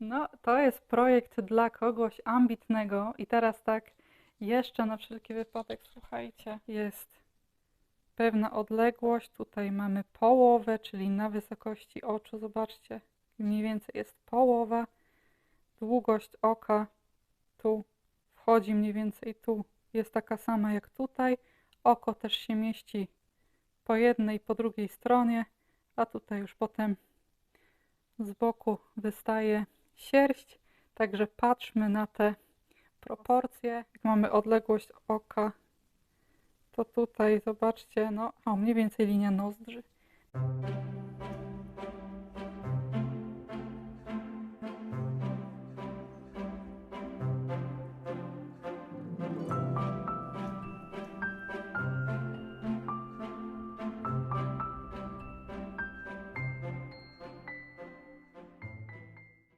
No, to jest projekt dla kogoś ambitnego i teraz tak jeszcze na wszelki wypadek, słuchajcie, jest pewna odległość. Tutaj mamy połowę, czyli na wysokości oczu, zobaczcie, mniej więcej jest połowa. Długość oka tu wchodzi mniej więcej tu, jest taka sama jak tutaj. Oko też się mieści po jednej po drugiej stronie, a tutaj już potem z boku wystaje sierść. Także patrzmy na te proporcje. Jak mamy odległość oka, to tutaj zobaczcie, no, o mniej więcej linia nozdrzy.